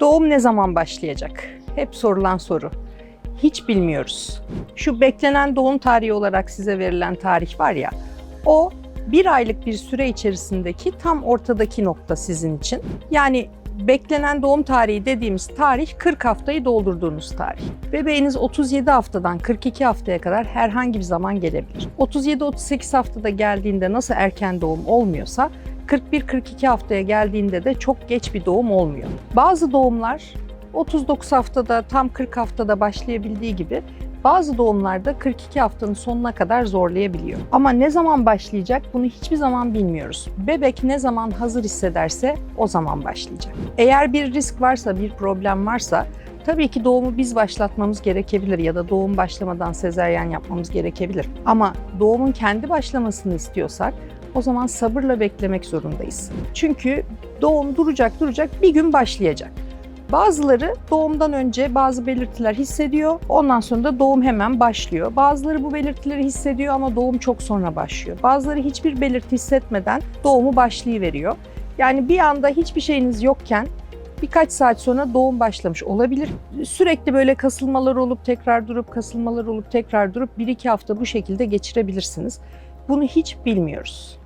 Doğum ne zaman başlayacak? Hep sorulan soru. Hiç bilmiyoruz. Şu beklenen doğum tarihi olarak size verilen tarih var ya, o bir aylık bir süre içerisindeki tam ortadaki nokta sizin için. Yani beklenen doğum tarihi dediğimiz tarih 40 haftayı doldurduğunuz tarih. Bebeğiniz 37 haftadan 42 haftaya kadar herhangi bir zaman gelebilir. 37-38 haftada geldiğinde nasıl erken doğum olmuyorsa 41-42 haftaya geldiğinde de çok geç bir doğum olmuyor. Bazı doğumlar 39 haftada tam 40 haftada başlayabildiği gibi bazı doğumlarda 42 haftanın sonuna kadar zorlayabiliyor. Ama ne zaman başlayacak bunu hiçbir zaman bilmiyoruz. Bebek ne zaman hazır hissederse o zaman başlayacak. Eğer bir risk varsa, bir problem varsa tabii ki doğumu biz başlatmamız gerekebilir ya da doğum başlamadan sezeryen yapmamız gerekebilir. Ama doğumun kendi başlamasını istiyorsak o zaman sabırla beklemek zorundayız. Çünkü doğum duracak duracak bir gün başlayacak. Bazıları doğumdan önce bazı belirtiler hissediyor. Ondan sonra da doğum hemen başlıyor. Bazıları bu belirtileri hissediyor ama doğum çok sonra başlıyor. Bazıları hiçbir belirti hissetmeden doğumu başlayıveriyor. Yani bir anda hiçbir şeyiniz yokken birkaç saat sonra doğum başlamış olabilir. Sürekli böyle kasılmalar olup tekrar durup kasılmalar olup tekrar durup 1-2 hafta bu şekilde geçirebilirsiniz. Bunu hiç bilmiyoruz.